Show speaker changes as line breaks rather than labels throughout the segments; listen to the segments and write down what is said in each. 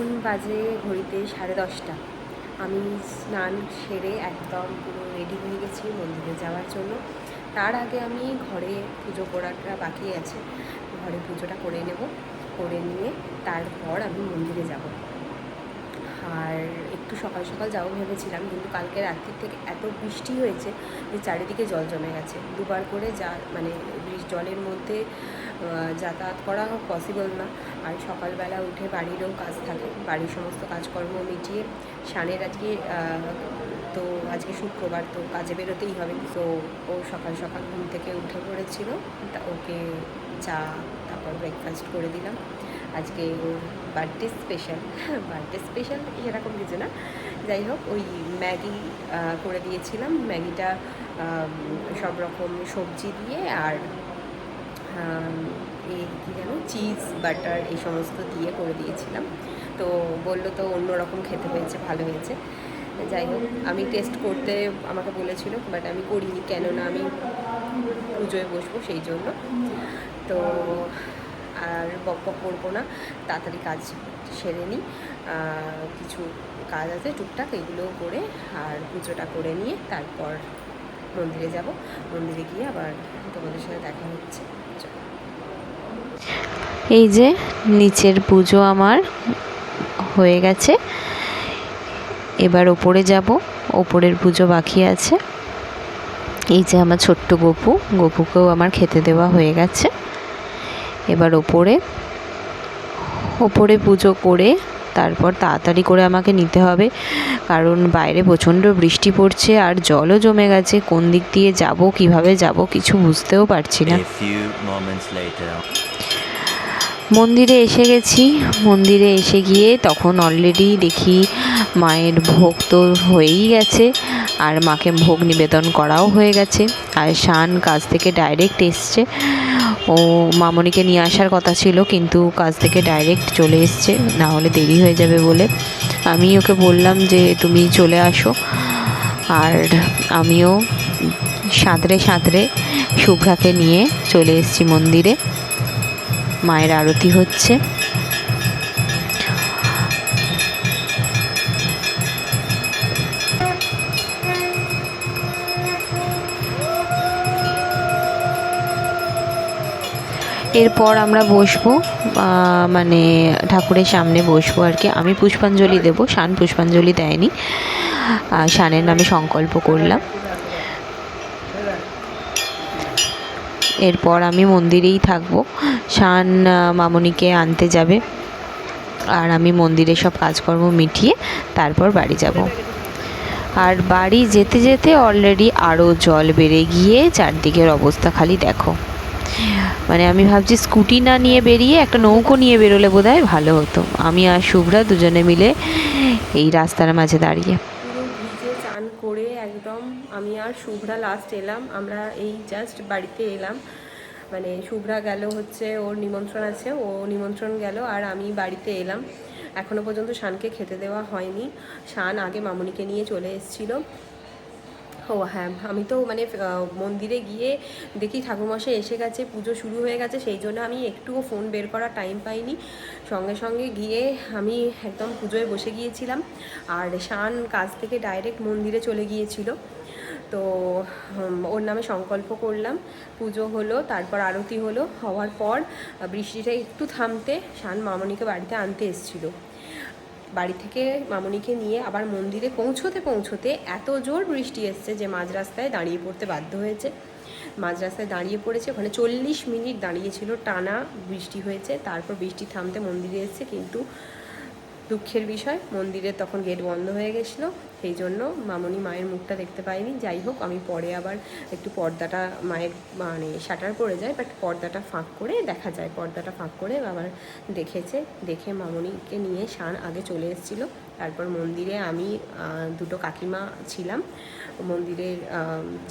এখন বাজে ঘড়িতে সাড়ে দশটা। আমি স্নান সেরে একদম পুরো রেডি হয়ে গেছি মন্দিরে যাওয়ার জন্য। তার আগে আমি ঘরে পুজো করাটা বাকি আছে। ঘরে পুজোটা করে নেব, করে নিয়ে তারপর আমি মন্দিরে যাব। আর একটু সকাল সকাল যাব ভেবেছিলাম, কিন্তু কালকে রাত্রির থেকে এত বৃষ্টি হয়েছে যে চারিদিকে জল জমে গেছে। দুবার করে যা মানে জলের মধ্যে যাতায়াত করা পসিবল না। আর সকালবেলা উঠে বাড়িরও কাজ থাকে। বাড়ির সমস্ত কাজকর্ম মিটিয়ে শানের আজকে তো আজকে শুক্রবার, তো কাজে বেরোতেই হবে। তো ও সকাল সকাল ঘুম থেকে উঠে পড়েছিল। তা ওকে চা, তারপর ব্রেকফাস্ট করে দিলাম। আজকে ওর বার্থডে স্পেশাল বার্থডে স্পেশাল এরকম কিছু না। যাই হোক, ওই ম্যাগি করে দিয়েছিলাম। ম্যাগিটা সব রকম সবজি দিয়ে আর এই কী যেন চিজ বাটার এই সমস্ত দিয়ে করে দিয়েছিলাম। তো বলল তো অন্য রকম খেতে হয়েছে, ভালো হয়েছে। যাই হোক, আমি টেস্ট করতে আমাকে বলেছিল বাট আমি করিনি, কেননা আমি পুজোয় বসবো সেই জন্য। তো আর বক বক করব না, তাড়াতাড়ি কাজ সেরে নিই। কিছু কাজ আছে, টুকটাক এগুলো করে আর পুজোটা করে নিয়ে তারপর মন্দিরে যাব। মন্দিরে গিয়ে আবার তোমাদের সাথে দেখা হচ্ছে।
এই যে নিচের পুজো আমার হয়ে গেছে। এবার ওপরে যাব, ওপরের পুজো বাকি আছে। এই যে আমার ছোট্ট গপু, গপুকেও আমার খেতে দেওয়া হয়ে গেছে। এবার ওপরে ওপরে পুজো করে তারপর তাড়াতাড়ি করে আমাকে নিতে হবে। কারণ বাইরে প্রচণ্ড বৃষ্টি পড়ছে আর জলও জমে গেছে। কোন দিক দিয়ে যাব, কীভাবে যাব, কিছু বুঝতেও পারছি না। মন্দিরে এসে গেছি। মন্দিরে এসে গিয়ে তখন অলরেডি দেখি মায়ের ভোগ তো হয়েই গেছে, আর মাকে ভোগ নিবেদন করাও হয়ে গেছে। আর শান কাজ থেকে ডাইরেক্ট এসছে। ও মামনিকে নিয়ে আসার কথা ছিল, কিন্তু কাজ থেকে ডাইরেক্ট চলে এসছে, না হলে দেরি হয়ে যাবে বলে। আমি ওকে বললাম যে, তুমি চলে আসো। আর আমিও সাঁতরে সাঁতরে শুভ্রাকে নিয়ে চলে এসেছি মন্দিরে। মায়ের আরতি হচ্ছে। এরপর আমরা বসবো মানে ঠাকুরের সামনে বসবো আর কি। আমি পুষ্পাঞ্জলি দেব, শান পুষ্পাঞ্জলি দেয়নি। শানের নামে সংকল্প করলাম। এরপর আমি মন্দিরেই থাকব। শান মামনিকে আনতে যাবে। আর আমি মন্দিরে সব কাজকর্ম মিটিয়ে তারপর বাড়ি যাব। আর বাড়ি যেতে যেতে অলরেডি আরও জল বেড়ে গিয়ে চারদিকের অবস্থা খালি দেখো। মানে আমি ভাবছি স্কুটি না নিয়ে বেরিয়ে একটা নৌকো নিয়ে বেরোলে বোধহয় ভালো হতো। আমি আর শুভ্রা দুজনে মিলে এই রাস্তার মাঝে দাঁড়িয়ে
পুরো ভিজে চান করে একদম আমি আর শুভ্রা লাস্ট এলাম, আমরা এই জাস্ট বাড়িতে এলাম। মানে শুভ্রা গেল হচ্ছে, ওর নিমন্ত্রণ আছে, ও নিমন্ত্রণ গেল আর আমি বাড়িতে এলাম। এখনও পর্যন্ত শানকে খেতে দেওয়া হয়নি। শান আগে মামুনিকে নিয়ে চলে এসেছিল। ও হ্যাঁ আমি তো মানে মন্দিরে গিয়ে দেখি ঠাকুরমশাই এসে গেছে, পুজো শুরু হয়ে গেছে, সেই জন্য আমি একটুও ফোন বের করার টাইম পাইনি। সঙ্গে সঙ্গে গিয়ে আমি একদম পুজোয় বসে গিয়েছিলাম আর শান কাজ থেকে ডাইরেক্ট মন্দিরে চলে গিয়েছিল। তো ওর নামে সংকল্প করলাম, পুজো হলো, তারপর আরতি হলো, হওয়ার পর বৃষ্টিটা একটু থামতে শান মামনিকে বাড়িতে আনতে এসেছিল। বাড়ি থেকে মামনিকে নিয়ে আবার মন্দিরে পৌঁছতে পৌঁছতে এত জোর বৃষ্টি এসছে যে মাঝ রাস্তায় দাঁড়িয়ে পড়তে বাধ্য হয়েছে। মাঝ রাস্তায় দাঁড়িয়ে পড়েছে, ওখানে চল্লিশ মিনিট দাঁড়িয়েছিল টানা বৃষ্টি হয়েছে, তারপর বৃষ্টি থামতে মন্দিরে এসছে, কিন্তু দুঃখের বিষয়। মন্দিরে তখন গেট বন্ধ হয়ে গেছিল। সেই জন্য মামনি মায়ের মুখটা দেখতে পাইনি। যাই হোক, আমি পরে আবার একটু পর্দাটা মায়ের মানে শাটার পড়ে যায় বাট পর্দাটা ফাঁক করে দেখা যায়। পর্দাটা ফাঁক করে আবার দেখেছে। দেখে মামনিকে নিয়ে শান আগে চলে এসেছিল। তারপর মন্দিরে আমি দুটো কাকিমা ছিলাম। মন্দিরের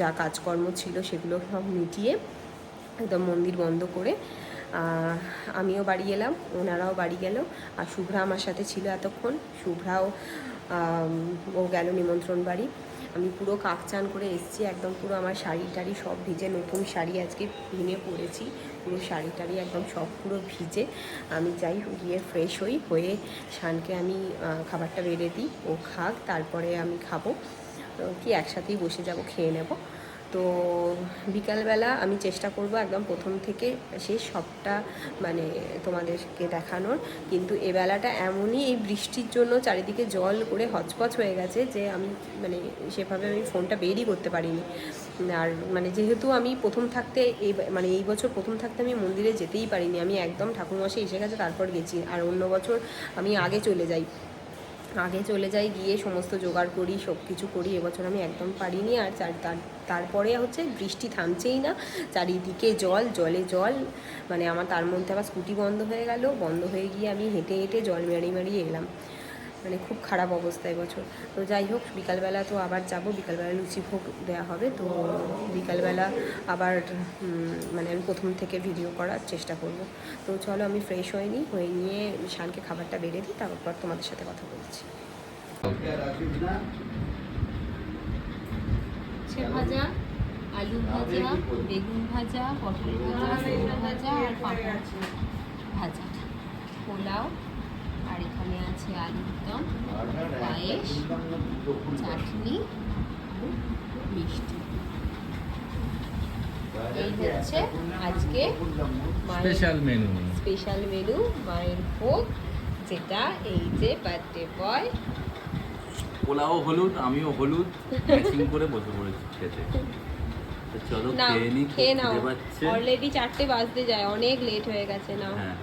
যা কাজকর্ম ছিল সেগুলো সব মিটিয়ে একদম মন্দির বন্ধ করে আমিও বাড়ি এলাম, ওনারাও বাড়ি গেল, আর শুভ্রা আমার সাথে ছিল এতক্ষণ। শুভ্রাও ও গেল নিমন্ত্রণ বাড়ি। আমি পুরো কাক চান করে এসেছি, একদম পুরো আমার শাড়ি টাড়ি সব ভিজে, নতুন শাড়ি আজকে কিনে পরেছি। পুরো শাড়ি টাড়ি একদম সব পুরো ভিজে। আমি যাই গিয়ে ফ্রেশ হই, হয়ে শানকে আমি খাবারটা বেড়ে দিই, ও খাক, তারপরে আমি খাব। কি একসাথেই বসে যাব, খেয়ে নেব। তো বিকালবেলা আমি চেষ্টা করব একদম প্রথম থেকে শেষ সবটা মানে তোমাদেরকে দেখানোর। কিন্তু এ বেলাটা এমনই এই বৃষ্টির জন্য চারিদিকে জল করে হচপচ হয়ে গেছে যে আমি মানে সেভাবে আমি ফোনটা বেরই করতে পারিনি। আর মানে যেহেতু আমি প্রথম থাকতে এই মানে এই বছর প্রথম থাকতে আমি মন্দিরে যেতেই পারিনি। আমি একদম ঠাকুরমশাই এসে গেছে, তারপর গেছি। আর অন্য বছর আমি আগে চলে যাই। আগে চলে যাই, গিয়ে সমস্ত জোগাড় করি সব কিছু করি, এবছর আমি একদম পারিনি। আর তারপরে হচ্ছে বৃষ্টি থামছেই না, চারিদিকে জল, জলে জল মানে আমার তার মধ্যে আবার স্কুটি বন্ধ হয়ে গেল, বন্ধ হয়ে গিয়ে আমি হেঁটে হেঁটে জল মারি মারিয়ে এলাম। মানে খুব খারাপ অবস্থা এবছর তো যাই হোক, বিকালবেলা তো আবার যাব, বিকালবেলা লুচি ভোগ দেওয়া হবে। তো বিকালবেলা আবার মানে আমি প্রথম থেকে ভিডিও করার চেষ্টা করব। তো চলো, আমি ফ্রেশ হয়ে নিই হয়ে নিয়ে শানকে খাবারটা বেড়ে দিই, তারপর তোমাদের সাথে কথা বলছি। ভাজা, আলু ভাজা, বেগুন ভাজা, পটল ভাজা ভাজা, আর পাঁপড় ভাজা। পোলাও এখানে আছে আলুর দম পায়েস চাটনি মিষ্টি। এই হচ্ছে আজকে
স্পেশাল মেনু
স্পেশাল মেনু মায়ের ভোগ যেটা এই যে বার্থডে বয়
পোলাও হলুদ আমিও হলুদ ম্যাচিং করে বসে পড়েছি খেতে। চলো খেয়ে নি
খেয়ে নাও। অলরেডি চারটে বাজতে যায় অনেক লেট হয়ে গেছে না
হ্যাঁ।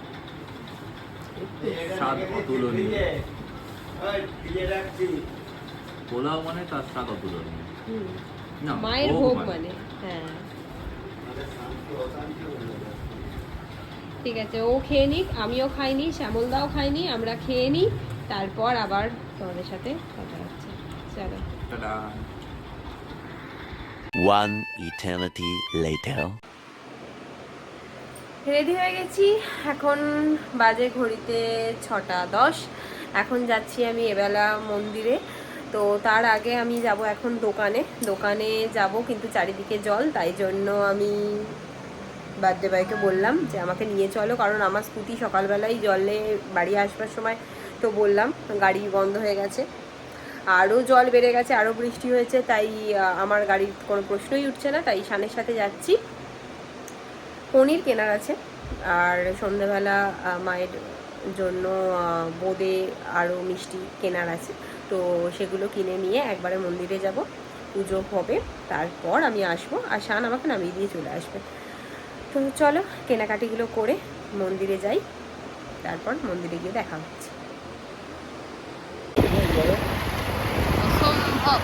স্বাদ অতুলনীয়। পোলাও মানে তার স্বাদ অতুলনীয়। না
মায়ের ভোগ মানে। হ্যাঁ। ঠিক আছে ও খেয়ে নিক আমিও খাইনি শ্যামলদাও খাইনি আমরা খেয়ে নিই তারপর আবার তোমাদের সাথে কথা হচ্ছে। চলো।
One eternity later.
রেডি হয়ে গেছি। এখন বাজে ঘড়িতে ছটা দশ। এখন যাচ্ছি আমি এবেলা মন্দিরে। তো তার আগে আমি যাব এখন দোকানে। দোকানে যাব কিন্তু চারিদিকে জল, তাই জন্য আমি বার্থডে বাইকে বললাম যে আমাকে নিয়ে চলো, কারণ আমার স্কুটি সকালবেলায় জলে বাড়ি আসবার সময় তো বললাম, গাড়ি বন্ধ হয়ে গেছে। আরও জল বেড়ে গেছে, আরও বৃষ্টি হয়েছে, তাই আমার গাড়ির কোনো প্রশ্নই উঠছে না, তাই শানের সাথে যাচ্ছি। পনির কেনার আছে। আর সন্ধেবেলা মায়ের জন্য বোঁদে আরও মিষ্টি কেনার আছে। তো সেগুলো কিনে নিয়ে একবারে মন্দিরে যাব। পুজো হবে, তারপর আমি আসব। আর শান আমাকে নামিয়ে দিয়ে চলে আসবে। তো চলো, কেনাকাটিগুলো করে মন্দিরে যাই। তারপর মন্দিরে গিয়ে দেখা হচ্ছে। অসম্ভব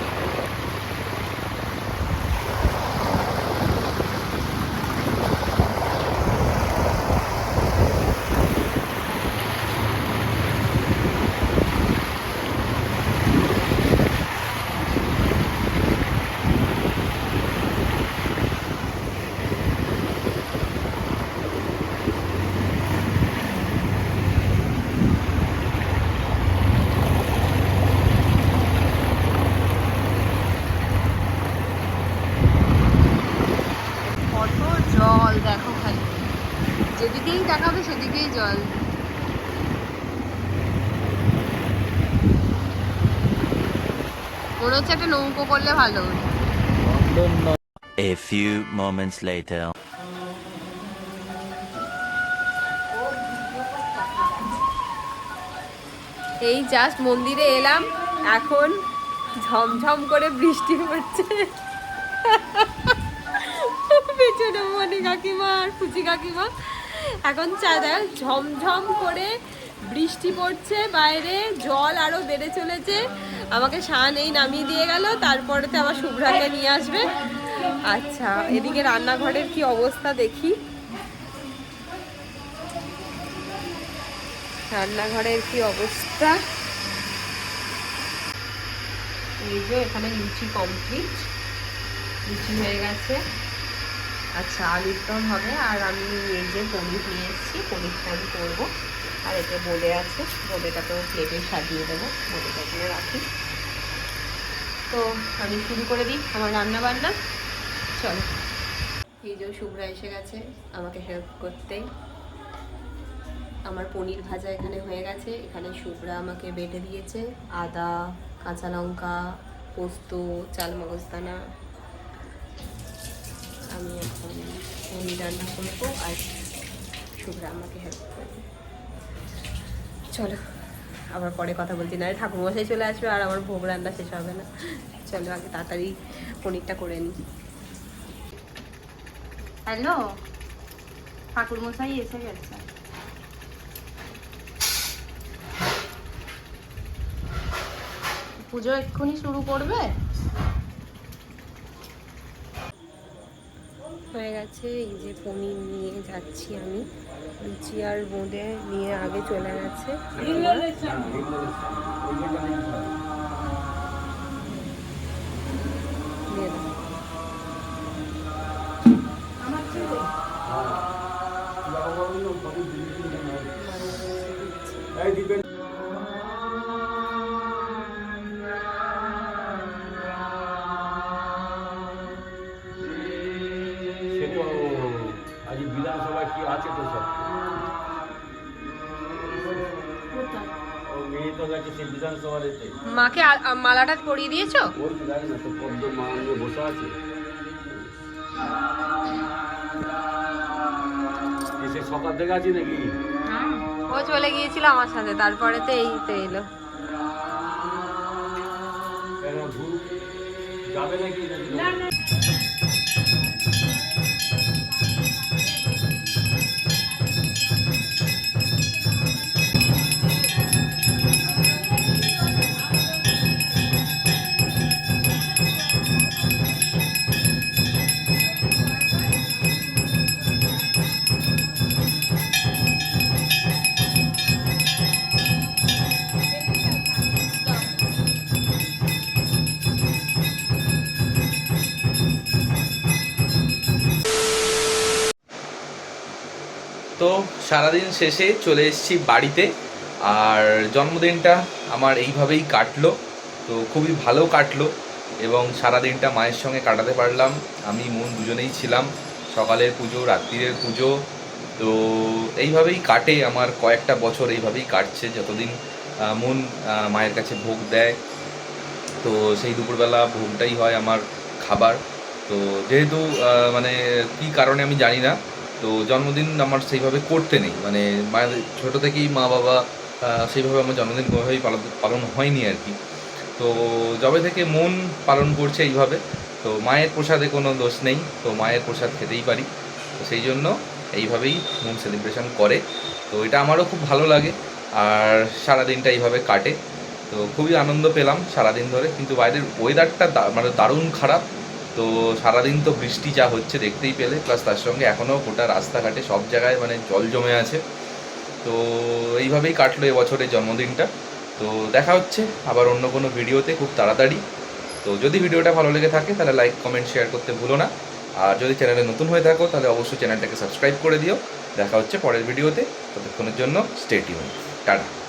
কত জল দেখো খালি যেদিকেই তাকাবে সেদিকেই জল মনে হচ্ছে একটা নৌকো করলে ভালো।
A few moments later.
এই জাস্ট মন্দিরে এলাম এখন ঝমঝম করে বৃষ্টি পড়ছে পেছনে মনে কাকিমা আর ফুচি কাকিমা এখন চাঁদা ঝমঝম করে বৃষ্টি পড়ছে বাইরে জল আরও বেড়ে চলেছে আমাকে শান এই নামিয়ে দিয়ে গেল তারপরেতে আবার শুভ্রাকে নিয়ে আসবে। আচ্ছা এদিকে রান্নাঘরের কি অবস্থা দেখি। রান্নাঘরের কি অবস্থা? এই যে এখানে লুচি কমপ্লিট লুচি হয়ে গেছে। আচ্ছা আলুর দম হবে, আর আমি এই যে পনির নিয়ে এসেছি পনিরটা আমি করব। আর এতে বোঁদে আছে বোঁদেটাকেও প্লেটে সাজিয়ে দেবো বোঁদেটা এখানে রাখি। তো আমি শুরু করে দিই আমার রান্না বান্না চলো। এই যে শুভ্রা এসে গেছে, আমাকে হেল্প করতে। আমার পনির ভাজা এখানে হয়ে গেছে, এখানে শুভ্রা আমাকে বেটে দিয়েছে। আদা, কাঁচা লঙ্কা, পোস্ত, চাল মগজদানা। আমি এখন পনির রান্না করব আর শুভ্রা আমাকে হেল্প করবে। চলো, আবার পরে কথা বলছি। না ঠাকুরমশাই চলে আসবে আর আমার ভোগ রান্না শেষ হবে না। চলো আগে তাড়াতাড়ি পনিরটা করে নিই
হ্যালো ঠাকুর মশাই এসে গেছে। পুজো এক্ষুনি শুরু করবে?
হয়ে গেছে, এই যে পনির নিয়ে যাচ্ছি আমি। লুচি আর বোঁদে নিয়ে আগে চলে গেছে। মালাটা পরিয়ে দিয়েছ?
সকাল থেকে আছি নাকি?
ও চলে গিয়েছিল আমার সাথে তারপরে তো এই তো এলো
যাবে নাকি? নাকি
সারাদিন শেষে চলে এসেছি বাড়িতে। আর জন্মদিনটা আমার এইভাবেই কাটলো। তো খুবই ভালো কাটলো এবং সারাদিনটা মায়ের সঙ্গে কাটাতে পারলাম। আমি, মন দুজনেই ছিলাম। সকালের পুজো, রাত্রিরের পুজো। তো এইভাবেই কাটে আমার কয়েকটা বছর এইভাবেই কাটছে যতদিন মন মায়ের কাছে ভোগ দেয়। তো সেই দুপুরবেলা ভোগটাই হয় আমার খাবার। তো যেহেতু মানে কী কারণে আমি জানি না। তো জন্মদিন আমার সেইভাবে করতে নেই। মানে মায়ের ছোটো থেকেই মা বাবা সেইভাবে আমার জন্মদিন কোনোভাবেই পালন হয়নি আর কি। তো যবে থেকে মন পালন করছে এইভাবে, তো মায়ের প্রসাদে কোনো দোষ নেই, তো মায়ের প্রসাদ খেতেই পারি। তো সেই জন্য এইভাবেই মন সেলিব্রেশন করে। তো এটা আমারও খুব ভালো লাগে, আর সারাদিনটা এইভাবে কাটে। তো খুবই আনন্দ পেলাম সারাদিন ধরে, কিন্তু বাইরের ওয়েদারটা মানে দারুণ খারাপ। তো সারাদিন তো বৃষ্টি যা হচ্ছে দেখতেই পেলে প্লাস তার সঙ্গে এখনও গোটা রাস্তাঘাটে সব জায়গায় মানে জল জমে আছে। তো এইভাবেই কাটলো এবছরের জন্মদিনটা। তো দেখা হচ্ছে আবার অন্য কোনো ভিডিওতে খুব তাড়াতাড়ি। তো যদি ভিডিওটা ভালো লেগে থাকে তাহলে লাইক কমেন্ট শেয়ার করতে ভুলো না। আর যদি চ্যানেলে নতুন হয়ে থাকো তাহলে অবশ্যই চ্যানেলটাকে সাবস্ক্রাইব করে দিও। দেখা হচ্ছে পরের ভিডিওতে। ততক্ষণের জন্য স্টেটিউন টাটা।